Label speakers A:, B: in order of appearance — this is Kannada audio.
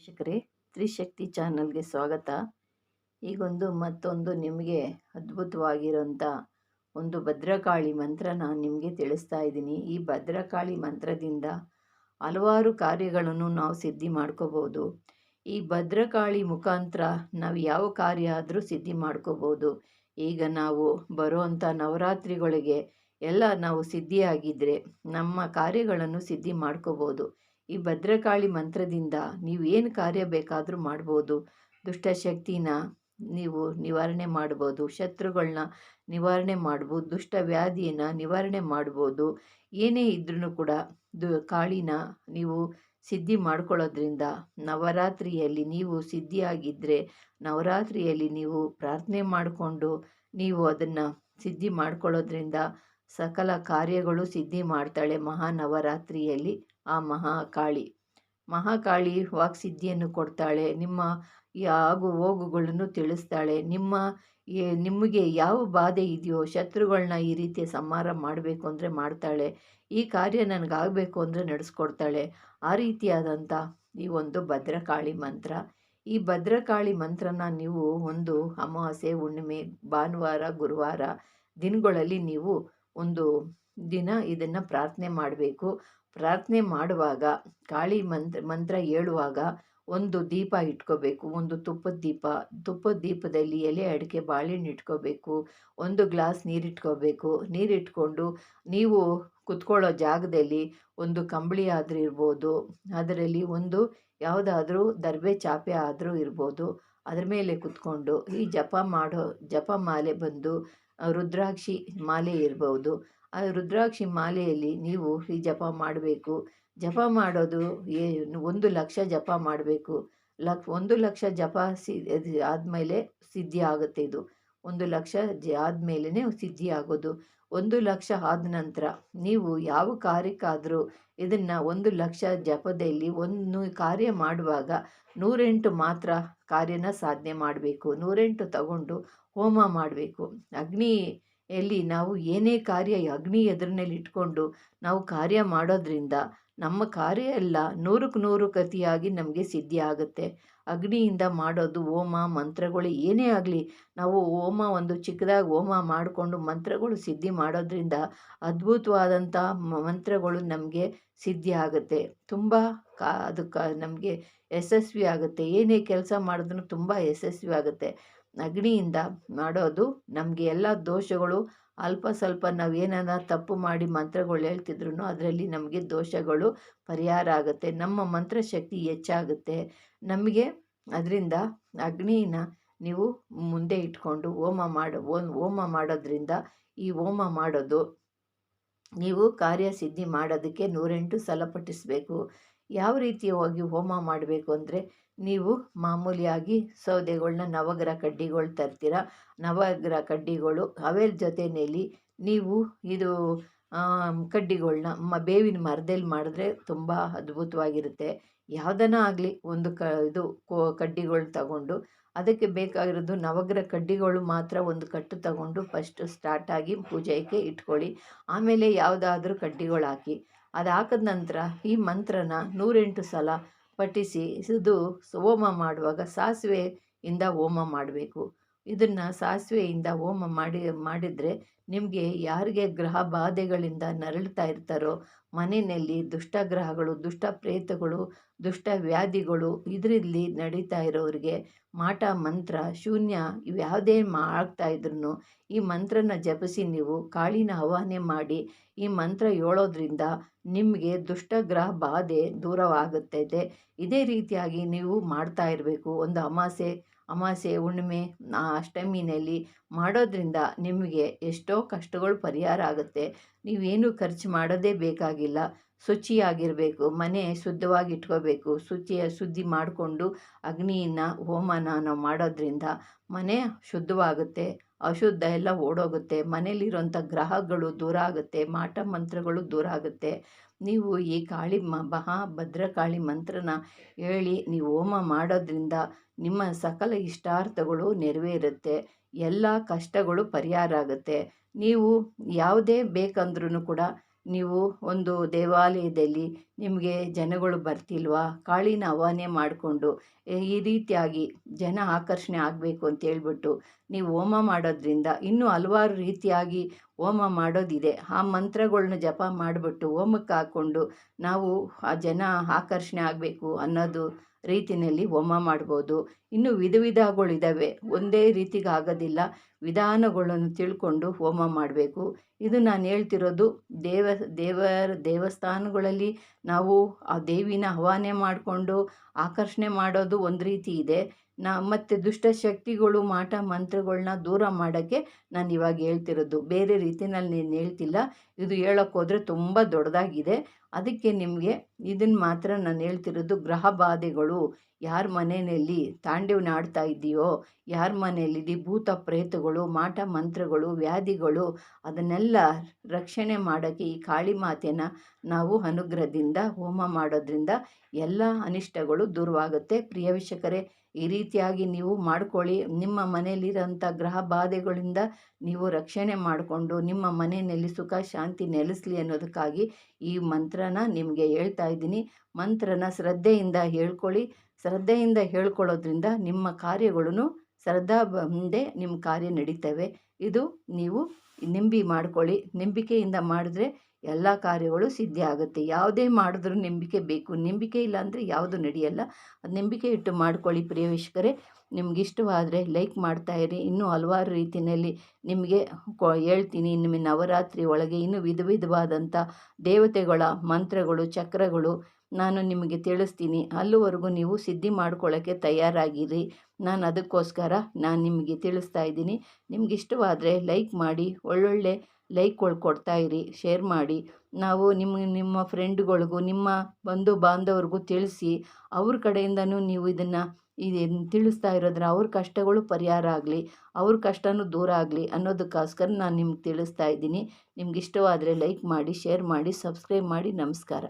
A: ವೀಕ್ಷಕರೇ, ತ್ರಿಶಕ್ತಿ ಚಾನಲ್ಗೆ ಸ್ವಾಗತ. ಈಗೊಂದು ಮತ್ತೊಂದು ನಿಮಗೆ ಅದ್ಭುತವಾಗಿರೋಂಥ ಒಂದು ಭದ್ರಕಾಳಿ ಮಂತ್ರನ ನಿಮಗೆ ತಿಳಿಸ್ತಾ ಇದ್ದೀನಿ. ಈ ಭದ್ರಕಾಳಿ ಮಂತ್ರದಿಂದ ಹಲವಾರು ಕಾರ್ಯಗಳನ್ನು ನಾವು ಸಿದ್ಧಿ ಮಾಡ್ಕೋಬೋದು. ಈ ಭದ್ರಕಾಳಿ ಮುಖಾಂತರ ನಾವು ಯಾವ ಕಾರ್ಯ ಆದರೂ ಸಿದ್ಧಿ ಮಾಡ್ಕೋಬೋದು. ಈಗ ನಾವು ಬರುವಂಥ ನವರಾತ್ರಿಗಳಿಗೆ ಎಲ್ಲ ನಾವು ಸಿದ್ಧಿಯಾಗಿದ್ದರೆ ನಮ್ಮ ಕಾರ್ಯಗಳನ್ನು ಸಿದ್ಧಿ ಮಾಡ್ಕೋಬೋದು. ಈ ಭದ್ರಕಾಳಿ ಮಂತ್ರದಿಂದ ನೀವು ಏನು ಕಾರ್ಯ ಬೇಕಾದರೂ ಮಾಡ್ಬೋದು. ದುಷ್ಟಶಕ್ತಿನ ನೀವು ನಿವಾರಣೆ ಮಾಡ್ಬೋದು. ಶತ್ರುಗಳನ್ನ ನಿವಾರಣೆ ಮಾಡ್ಬೋದು. ದುಷ್ಟ ವ್ಯಾಧಿಯನ್ನು ನಿವಾರಣೆ ಮಾಡ್ಬೋದು. ಏನೇ ಇದ್ರೂ ಕೂಡ ದು ಕಾಳಿನ ನೀವು ಸಿದ್ಧಿ ಮಾಡ್ಕೊಳ್ಳೋದ್ರಿಂದ ನವರಾತ್ರಿಯಲ್ಲಿ ನೀವು ಸಿದ್ಧಿಯಾಗಿದ್ದರೆ ನವರಾತ್ರಿಯಲ್ಲಿ ನೀವು ಪ್ರಾರ್ಥನೆ ಮಾಡಿಕೊಂಡು ನೀವು ಅದನ್ನು ಸಿದ್ಧಿ ಮಾಡ್ಕೊಳ್ಳೋದ್ರಿಂದ ಸಕಲ ಕಾರ್ಯಗಳು ಸಿದ್ಧಿ ಮಾಡ್ತಾಳೆ ಮಹಾನವರಾತ್ರಿಯಲ್ಲಿ. ಆ ಮಹಾಕಾಳಿ. ಮಹಾಕಾಳಿ ವಾಕ್ಸಿದ್ಧಿಯನ್ನು ಕೊಡ್ತಾಳೆ, ನಿಮ್ಮ ಆಗು ಹೋಗುಗಳನ್ನು ತಿಳಿಸ್ತಾಳೆ. ನಿಮ್ಮ ನಿಮಗೆ ಯಾವ ಬಾಧೆ ಇದೆಯೋ ಶತ್ರುಗಳನ್ನ ಈ ರೀತಿ ಸಂಹಾರ ಮಾಡಬೇಕು ಅಂದರೆ ಮಾಡ್ತಾಳೆ. ಈ ಕಾರ್ಯ ನನಗಾಗಬೇಕು ಅಂದರೆ ನಡೆಸ್ಕೊಡ್ತಾಳೆ. ಆ ರೀತಿಯಾದಂಥ ಈ ಒಂದು ಭದ್ರಕಾಳಿ ಮಂತ್ರ. ಈ ಭದ್ರಕಾಳಿ ಮಂತ್ರನ ನೀವು ಒಂದು ಅಮಾವಾಸ್ಯೆ, ಹುಣ್ಣಿಮೆ, ಭಾನುವಾರ, ಗುರುವಾರ ದಿನಗಳಲ್ಲಿ ನೀವು ಒಂದು ದಿನ ಇದನ್ನು ಪ್ರಾರ್ಥನೆ ಮಾಡಬೇಕು. ಪ್ರಾರ್ಥನೆ ಮಾಡುವಾಗ, ಕಾಳಿ ಮಂತ್ರ ಮಂತ್ರ ಹೇಳುವಾಗ ಒಂದು ದೀಪ ಇಟ್ಕೋಬೇಕು, ಒಂದು ತುಪ್ಪದ ದೀಪ, ತುಪ್ಪದ ದೀಪದಲ್ಲಿ ಎಲೆ ಅಡಿಕೆ ಬಾಳೆಹಣ್ಣು ಇಟ್ಕೋಬೇಕು, ಒಂದು ಗ್ಲಾಸ್ ನೀರಿಟ್ಕೋಬೇಕು ನೀರಿಟ್ಕೊಂಡು ನೀವು ಕುತ್ಕೊಳ್ಳೋ ಜಾಗದಲ್ಲಿ ಒಂದು ಕಂಬಳಿ ಆದರೂ ಇರ್ಬೋದು, ಅದರಲ್ಲಿ ಒಂದು ಯಾವುದಾದ್ರೂ ದರ್ಬೆ ಚಾಪೆ ಆದರೂ ಇರ್ಬೋದು, ಅದ್ರ ಮೇಲೆ ಕುತ್ಕೊಂಡು ಈ ಜಪ ಮಾಡೋ, ಜಪ ಮಾಲೆ ಬಂದು, ರುದ್ರಾಕ್ಷಿ ಮಾಲೆ ಇರ್ಬೋದು ಆ ರುದ್ರಾಕ್ಷಿ ಮಾಲೆಯಲ್ಲಿ ನೀವು ಈ ಜಪ ಮಾಡಬೇಕು. ಜಪ ಮಾಡೋದು ಏ ಒಂದು ಲಕ್ಷ ಜಪ ಮಾಡಬೇಕು. ಲಕ್, ಒಂದು ಲಕ್ಷ ಜಪ ಸಿ ಆದಮೇಲೆ ಸಿದ್ಧಿ ಆಗುತ್ತೆ ಇದು. ಒಂದು ಲಕ್ಷ ಜ ಆದಮೇಲೆ ಸಿದ್ಧಿ ಆಗೋದು. ಒಂದು ಲಕ್ಷ ಆದ ನಂತರ ನೀವು ಯಾವ ಕಾರ್ಯಕ್ಕಾದರೂ ಇದನ್ನು ಒಂದು ಲಕ್ಷ ಜಪದಲ್ಲಿ ಒಂದು ಕಾರ್ಯ ಮಾಡುವಾಗ ನೂರೆಂಟು ಮಾತ್ರ ಕಾರ್ಯನ ಸಾಧನೆ ಮಾಡಬೇಕು. ನೂರೆಂಟು ತಗೊಂಡು ಹೋಮ ಮಾಡಬೇಕು. ಅಗ್ನಿ ಎಲ್ಲಿ ನಾವು ಏನೇ ಕಾರ್ಯ ಅಗ್ನಿ ಎದುರಿನಲ್ಲಿ ಇಟ್ಕೊಂಡು ನಾವು ಕಾರ್ಯ ಮಾಡೋದ್ರಿಂದ ನಮ್ಮ ಕಾರ್ಯ ಎಲ್ಲ ನೂರಕ್ಕೆ ನೂರು ಕತಿಯಾಗಿ ನಮಗೆ ಸಿದ್ಧಿ ಆಗುತ್ತೆ. ಅಗ್ನಿಯಿಂದ ಮಾಡೋದು ಹೋಮ, ಮಂತ್ರಗಳು ಏನೇ ಆಗಲಿ ನಾವು ಹೋಮ ಒಂದು ಚಿಕ್ಕದಾಗಿ ಹೋಮ ಮಾಡಿಕೊಂಡು ಮಂತ್ರಗಳು ಸಿದ್ಧಿ ಮಾಡೋದ್ರಿಂದ ಅದ್ಭುತವಾದಂಥ ಮಂತ್ರಗಳು ನಮಗೆ ಸಿದ್ಧಿ ಆಗುತ್ತೆ. ತುಂಬ ಕಾ ಅದು ಕ ನಮಗೆ ಯಶಸ್ವಿ ಆಗುತ್ತೆ. ಏನೇ ಕೆಲಸ ಮಾಡಿದ್ರೂ ತುಂಬ ಯಶಸ್ವಿ ಆಗುತ್ತೆ. ಅಗ್ನಿಯಿಂದ ಮಾಡೋದು ನಮಗೆ ಎಲ್ಲ ದೋಷಗಳು. ಅಲ್ಪ ಸ್ವಲ್ಪ ನಾವು ಏನಾರ ತಪ್ಪು ಮಾಡಿ ಮಂತ್ರಗಳು ಹೇಳ್ತಿದ್ರು ಅದರಲ್ಲಿ ನಮಗೆ ದೋಷಗಳು ಪರಿಹಾರ ಆಗುತ್ತೆ. ನಮ್ಮ ಮಂತ್ರಶಕ್ತಿ ಹೆಚ್ಚಾಗುತ್ತೆ. ನಮಗೆ ಅದರಿಂದ ಅಗ್ನಿನ ನೀವು ಮುಂದೆ ಇಟ್ಕೊಂಡು ಹೋಮ ಮಾಡೋ ಹೋಮ ಮಾಡೋದ್ರಿಂದ ಈ ಹೋಮ ಮಾಡೋದು ನೀವು ಕಾರ್ಯಸಿದ್ಧಿ ಮಾಡೋದಕ್ಕೆ ನೂರೆಂಟು ಸಲ ಪಠಿಸಬೇಕು. ಯಾವ ರೀತಿಯಾಗಿ ಹೋಮ ಮಾಡಬೇಕು ಅಂದರೆ ನೀವು ಮಾಮೂಲಿಯಾಗಿ ಸೌದೆಗಳನ್ನ ನವಗ್ರಹ ಕಡ್ಡಿಗಳು ತರ್ತೀರ. ನವಗ್ರಹ ಕಡ್ಡಿಗಳು ಅವೇರ್ ಜೊತೆಯಲ್ಲಿ ನೀವು ಇದು ಕಡ್ಡಿಗಳನ್ನ ಮ, ಬೇವಿನ ಮರದಲ್ಲಿ ಮಾಡಿದ್ರೆ ತುಂಬ ಅದ್ಭುತವಾಗಿರುತ್ತೆ. ಯಾವುದನ್ನ ಆಗಲಿ ಒಂದು ಕ, ಇದು ಕೋ, ಕಡ್ಡಿಗಳು ತಗೊಂಡು, ಅದಕ್ಕೆ ಬೇಕಾಗಿರೋದು ನವಗ್ರಹ ಕಡ್ಡಿಗಳು ಮಾತ್ರ ಒಂದು ಕಟ್ಟು ತಗೊಂಡು ಫಸ್ಟು ಸ್ಟಾರ್ಟಾಗಿ ಪೂಜೆಗೆ ಇಟ್ಕೊಳ್ಳಿ. ಆಮೇಲೆ ಯಾವುದಾದ್ರೂ ಕಡ್ಡಿಗಳು ಹಾಕಿ, ಅದು ಹಾಕಿದ ನಂತರ ಈ ಮಂತ್ರನ ನೂರೆಂಟು ಸಲ ಪಠಿಸಿ ಇದು ಹೋಮ ಮಾಡುವಾಗ ಸಾಸಿವೆಯಿಂದ ಹೋಮ ಮಾಡಬೇಕು. ಇದನ್ನು ಸಾಸಿವೆಯಿಂದ ಹೋಮ ಮಾಡಿ, ಮಾಡಿದರೆ ನಿಮಗೆ ಯಾರಿಗೆ ಗ್ರಹ ಬಾಧೆಗಳಿಂದ ನರಳ್ತಾ ಇರ್ತಾರೋ, ಮನೆಯಲ್ಲಿ ದುಷ್ಟಗ್ರಹಗಳು ದುಷ್ಟ ಪ್ರೇತಗಳು ದುಷ್ಟ ವ್ಯಾಧಿಗಳು ಇದರಲ್ಲಿ ನಡೀತಾ ಇರೋರಿಗೆ ಮಾಟ, ಮಂತ್ರ, ಶೂನ್ಯ ಇವ್ಯಾವುದೇ ಆಗ್ತಾ ಇದ್ರೂ ಈ ಮಂತ್ರನ ಜಪಿಸಿ ನೀವು ಕಾಳಿನ ಆವಾಹನೆ ಮಾಡಿ ಈ ಮಂತ್ರ ಹೇಳೋದ್ರಿಂದ ನಿಮಗೆ ದುಷ್ಟಗ್ರಹ ಬಾಧೆ ದೂರವಾಗುತ್ತೈತೆ ಇದೇ ರೀತಿಯಾಗಿ ನೀವು ಮಾಡ್ತಾ ಇರಬೇಕು. ಒಂದು ಅಮಾಸೆ ಅಮಾಸೆ ಹುಣ್ಣಿಮೆ ಅಷ್ಟಮಿನಲ್ಲಿ ಮಾಡೋದ್ರಿಂದ ನಿಮಗೆ ಎಷ್ಟೋ ಕಷ್ಟಗಳು ಪರಿಹಾರ ಆಗುತ್ತೆ. ನೀವೇನು ಖರ್ಚು ಮಾಡೋದೇ ಬೇಕಾಗಿಲ್ಲ. ಶುಚಿಯಾಗಿರಬೇಕು, ಮನೆ ಶುದ್ಧವಾಗಿ ಇಟ್ಕೋಬೇಕು ಶುಚಿಯ ಶುದ್ಧಿ ಮಾಡಿಕೊಂಡು ಅಗ್ನಿಯನ್ನು, ಹೋಮನ ನಾವು ಮಾಡೋದ್ರಿಂದ ಮನೆ ಶುದ್ಧವಾಗುತ್ತೆ, ಅಶುದ್ಧ ಎಲ್ಲ ಓಡೋಗುತ್ತೆ, ಮನೇಲಿರೋಂಥ ಗ್ರಹಗಳು ದೂರ ಆಗುತ್ತೆ, ಮಾಟ ಮಂತ್ರಗಳು ದೂರ ಆಗುತ್ತೆ. ನೀವು ಈ ಕಾಳಿ ಮಹಾ ಭದ್ರಕಾಳಿ ಮಂತ್ರನ ಹೇಳಿ ನೀವು ಹೋಮ ಮಾಡೋದ್ರಿಂದ ನಿಮ್ಮ ಸಕಲ ಇಷ್ಟಾರ್ಥಗಳು ನೆರವೇರುತ್ತೆ, ಎಲ್ಲ ಕಷ್ಟಗಳು ಪರಿಹಾರ ಆಗುತ್ತೆ. ನೀವು ಯಾವುದೇ ಬೇಕಂದ್ರೂ ಕೂಡ ನೀವು ಒಂದು ದೇವಾಲಯದಲ್ಲಿ ನಿಮಗೆ ಜನಗಳು ಬರ್ತಿಲ್ವಾ? ಕಾಳಿನ ಆವಾಹನೆ ಮಾಡಿಕೊಂಡು ಈ ರೀತಿಯಾಗಿ ಜನ ಆಕರ್ಷಣೆ ಆಗಬೇಕು ಅಂತ ಹೇಳ್ಬಿಟ್ಟು ನೀವು ಹೋಮ ಮಾಡೋದ್ರಿಂದ ಇನ್ನೂ ಹಲವಾರು ರೀತಿಯಾಗಿ ಹೋಮ ಮಾಡೋದಿದೆ. ಆ ಮಂತ್ರಗಳನ್ನ ಜಪ ಮಾಡಿಬಿಟ್ಟು ಹೋಮಕ್ಕೆ ಹಾಕ್ಕೊಂಡು ನಾವು ಆ ಜನ ಆಕರ್ಷಣೆ ಆಗಬೇಕು ಅನ್ನೋದು ರೀತಿಯಲ್ಲಿ ಹೋಮ ಮಾಡ್ಬೋದು. ಇನ್ನು ವಿಧ ವಿಧಗಳಿದ್ದಾವೆ ಒಂದೇ ರೀತಿಗೆ ಆಗೋದಿಲ್ಲ. ವಿಧಾನಗಳನ್ನು ತಿಳ್ಕೊಂಡು ಹೋಮ ಮಾಡಬೇಕು. ಇದು ನಾನು ಹೇಳ್ತಿರೋದು ದೇವ, ದೇವರ ದೇವಸ್ಥಾನಗಳಲ್ಲಿ ನಾವು ಆ ದೇವಿನ ಹವಾನೆ ಮಾಡಿಕೊಂಡು ಆಕರ್ಷಣೆ ಮಾಡೋದು ಒಂದು ರೀತಿ ಇದೆ. ನಾ, ಮತ್ತು ದುಷ್ಟಶಕ್ತಿಗಳು ಮಾಟ ಮಂತ್ರಗಳನ್ನ ದೂರ ಮಾಡೋಕ್ಕೆ ನಾನು ಇವಾಗ ಹೇಳ್ತಿರೋದು. ಬೇರೆ ರೀತಿನಲ್ಲಿ ನಾನು ಹೇಳ್ತಿಲ್ಲ. ಇದು ಹೇಳೋಕ್ಕೋದ್ರೆ ತುಂಬ ದೊಡ್ಡದಾಗಿದೆ. ಅದಕ್ಕೆ ನಿಮಗೆ ಇದನ್ನು ಮಾತ್ರ ನಾನು ಹೇಳ್ತಿರೋದು ಗ್ರಹ ಬಾಧೆಗಳು. ಯಾರ ಮನೆಯಲ್ಲಿ ತಾಂಡವನ ಆಡ್ತಾ ಇದ್ದೀಯೋ, ಯಾರ ಮನೆಯಲ್ಲಿ ಭೂತ ಪ್ರೇತಗಳು, ಮಾಟ ಮಂತ್ರಗಳು, ವ್ಯಾಧಿಗಳು, ಅದನ್ನೆಲ್ಲ ರಕ್ಷಣೆ ಮಾಡೋಕ್ಕೆ ಈ ಕಾಳಿ ಮಾತೆನ ನಾವು ಅನುಗ್ರಹದಿಂದ, ಹೋಮ ಮಾಡೋದ್ರಿಂದ ಎಲ್ಲ ಅನಿಷ್ಟಗಳು ದೂರವಾಗುತ್ತೆ. ಪ್ರಿಯ ವೀಕ್ಷಕರೇ, ಈ ರೀತಿಯಾಗಿ ನೀವು ಮಾಡ್ಕೊಳ್ಳಿ. ನಿಮ್ಮ ಮನೆಯಲ್ಲಿರೋಂಥ ಗ್ರಹ ಬಾಧೆಗಳಿಂದ ನೀವು ರಕ್ಷಣೆ ಮಾಡಿಕೊಂಡು, ನಿಮ್ಮ ಮನೆಯಲ್ಲಿ ಸುಖ, ಶಾಂತಿ ನೆಲೆಸಲಿ ಅನ್ನೋದಕ್ಕಾಗಿ ಈ ಮಂತ್ರನ ನಿಮಗೆ ಹೇಳ್ತಾ ಇದ್ದೀನಿ. ಮಂತ್ರನ ಶ್ರದ್ಧೆಯಿಂದ ಹೇಳ್ಕೊಳ್ಳಿ. ಶ್ರದ್ಧೆಯಿಂದ ಹೇಳ್ಕೊಳ್ಳೋದ್ರಿಂದ ನಿಮ್ಮ ಕಾರ್ಯಗಳನ್ನು ಶ್ರದ್ಧಾ ಮುಂದೆ ನಿಮ್ಮ ಕಾರ್ಯ ನಡೀತವೆ. ಇದು ನೀವು ನಿಂಬಿ ಮಾಡ್ಕೊಳ್ಳಿ. ನಂಬಿಕೆಯಿಂದ ಮಾಡಿದ್ರೆ ಎಲ್ಲ ಕಾರ್ಯಗಳು ಸಿದ್ಧಿ ಆಗುತ್ತೆ. ಯಾವುದೇ ಮಾಡಿದ್ರೂ ನಂಬಿಕೆ ಬೇಕು. ನಂಬಿಕೆ ಇಲ್ಲ ಅಂದರೆ ಯಾವುದು ನಡೆಯಲ್ಲ. ಅದು ನಂಬಿಕೆ ಇಟ್ಟು ಮಾಡ್ಕೊಳ್ಳಿ ಪ್ರಿಯ ನಿಮ್ಗೆ ಇಷ್ಟವಾದರೆ ಲೈಕ್ ಮಾಡ್ತಾಯಿರಿ ಇನ್ನೂ ಹಲವಾರು ರೀತಿಯಲ್ಲಿ ನಿಮಗೆ ಹೇಳ್ತೀನಿ. ನಿಮ್ಮ ನವರಾತ್ರಿ ಒಳಗೆ ಇನ್ನೂ ವಿಧ ವಿಧವಾದಂಥ ದೇವತೆಗಳ ಮಂತ್ರಗಳು, ಚಕ್ರಗಳು ನಾನು ನಿಮಗೆ ತಿಳಿಸ್ತೀನಿ. ಅಲ್ಲಿವರೆಗೂ ನೀವು ಸಿದ್ಧಿ ಮಾಡ್ಕೊಳ್ಳೋಕ್ಕೆ ತಯಾರಾಗಿರಿ. ನಾನು ಅದಕ್ಕೋಸ್ಕರ ನಾನು ನಿಮಗೆ ತಿಳಿಸ್ತಾ ಇದ್ದೀನಿ. ನಿಮ್ಗೆ ಇಷ್ಟವಾದರೆ ಲೈಕ್ ಮಾಡಿ, ಒಳ್ಳೊಳ್ಳೆ ಲೈಕ್ಗಳು ಇರಿ, ಶೇರ್ ಮಾಡಿ. ನಾವು ನಿಮ್ಮ ನಿಮ್ಮ ಫ್ರೆಂಡ್ಗಳಿಗೂ, ನಿಮ್ಮ ಬಂಧು ಬಾಂಧವ್ರಿಗೂ ತಿಳಿಸಿ, ಅವ್ರ ಕಡೆಯಿಂದನೂ ನೀವು ಇದನ್ನು ಇದು ತಿಳಿಸ್ತಾ ಇರೋದ್ರೆ ಅವ್ರ ಕಷ್ಟಗಳು ಪರಿಹಾರ ಆಗಲಿ, ಅವ್ರ ಕಷ್ಟನೂ ದೂರ ಆಗಲಿ ಅನ್ನೋದಕ್ಕೋಸ್ಕರ ನಾನು ನಿಮ್ಗೆ ತಿಳಿಸ್ತಾ ಇದ್ದೀನಿ. ನಿಮ್ಗೆ ಇಷ್ಟವಾದರೆ ಲೈಕ್ ಮಾಡಿ, ಶೇರ್ ಮಾಡಿ, ಸಬ್ಸ್ಕ್ರೈಬ್ ಮಾಡಿ. ನಮಸ್ಕಾರ.